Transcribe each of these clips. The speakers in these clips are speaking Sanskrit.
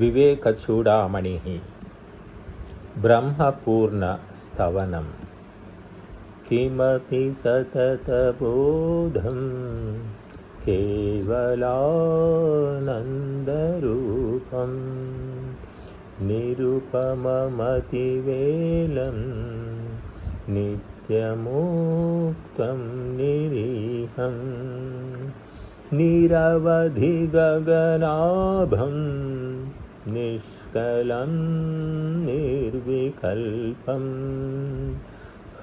विवेकचूडामणिः ब्रह्मपूर्णस्तवनं किमपि सततबोधं केवलानन्दरूपं निरुपममतिवेलं नित्यमुक्तं निरीहम् निरवधिगगनाभं निष्कलं निर्विकल्पं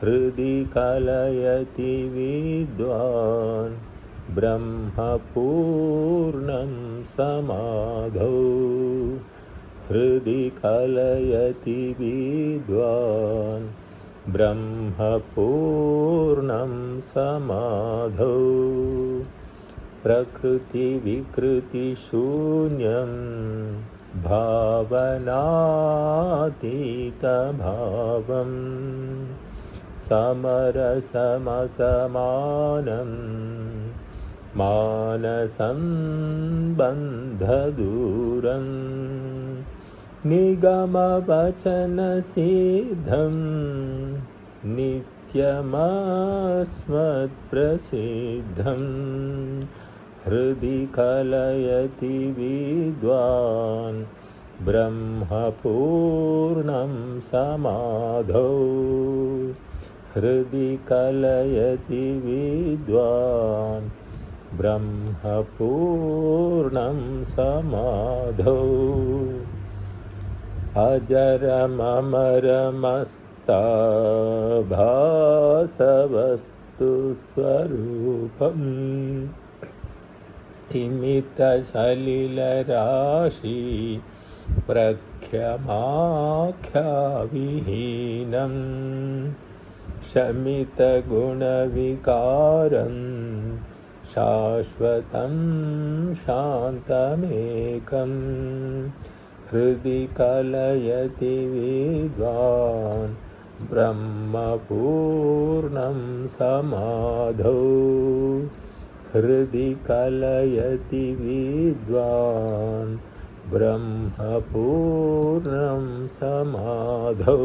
हृदि कलयति विद्वान् ब्रह्मपूर्णं समाधौ। हृदि कलयति विद्वान् ब्रह्मपूर्णं समाधौ प्रकृतिविकृतिशून्यं भावनातीतभावं समरसमसमानं मानसं बन्धदूरं निगमवचनसिद्धं नित्यमस्मत्प्रसिद्धम् हृदि कलयति विद्वान् ब्रह्मपूर्णं समाधौ। हृदि कलयति विद्वान् ब्रह्मपूर्णं समाधौ। अजरममरमस्ताभासवस्तुस्वरूपम् स्थिमितसलिलराशि प्रख्यमाख्याविहीनं शमितगुणविकारं शाश्वतं शान्तमेकं हृदि कलयति विद्वान् ब्रह्मपूर्णं समाधौ हृदि कलयति विद्वान् ब्रह्मपूर्णं समाधौ।